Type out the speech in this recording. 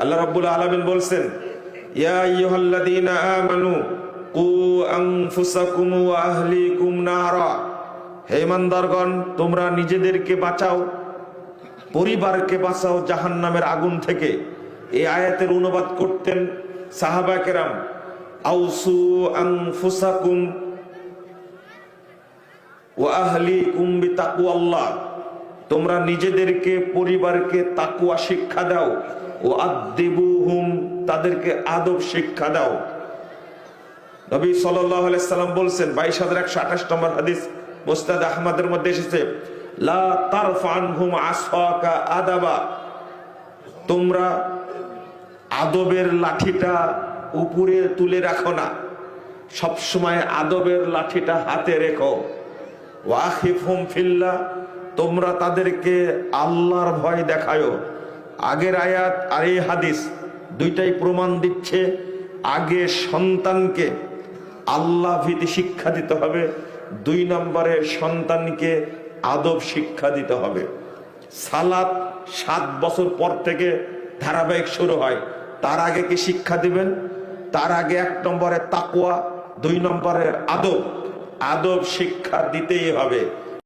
আল্লাহ রাব্বুল আলামিন বলছেন, ইয়া আইয়ুহাল্লাযীনা আমানু কু আনফুসাকুম ওয়া আহলিকুম নারা। হে ইমানদারগণ, তোমরা নিজেদেরকে বাঁচাও, পরিবারকে বাঁচাও জাহান্নামের আগুন থেকে। এই আয়াতের অনুবাদ করতেন সাহাবা কেরাম, আউসু আনফুসাকুম ও আহলি কুম্বি তাকুয়াল্লাহ তোমরা নিজেদেরকে, পরিবারকে তাকুয়া শিক্ষা দাও। ও আদিবুহুম তাদেরকে আদব শিক্ষা দাও। নবী আলাইহি সাল্লাম বলছেন, বাইশ হাজার একশো আঠাশ নম্বর হাদিস মোস্তাদ আহমদের মধ্যে এসেছে, লা তারফানহুম আসফাকা আদাবা। তোমরা আদবের লাঠিটা উপরে তুলে রাখো না, সবসময় আদবের লাঠিটা হাতে রেখো। ওয়াহিফহুম ফিল্লাহ তোমরা তাদেরকে আল্লাহর ভয় দেখায়। আগের আয়াত আর এই হাদিস দুইটাই প্রমাণ দিচ্ছে, আগে সন্তানকে আল্লাহ ভীতি শিক্ষা দিতে হবে, দুই নম্বরে সন্তানকে আদব শিক্ষা দিতে হবে। সালাত সাত বছর পর থেকে ধারাবাহিক শুরু হয়। তার আগে কি শিক্ষা দিবেন? তার আগে এক নম্বরে তাকুয়া দুই নম্বরের আদব। আদব শিক্ষা দিতেই হবে।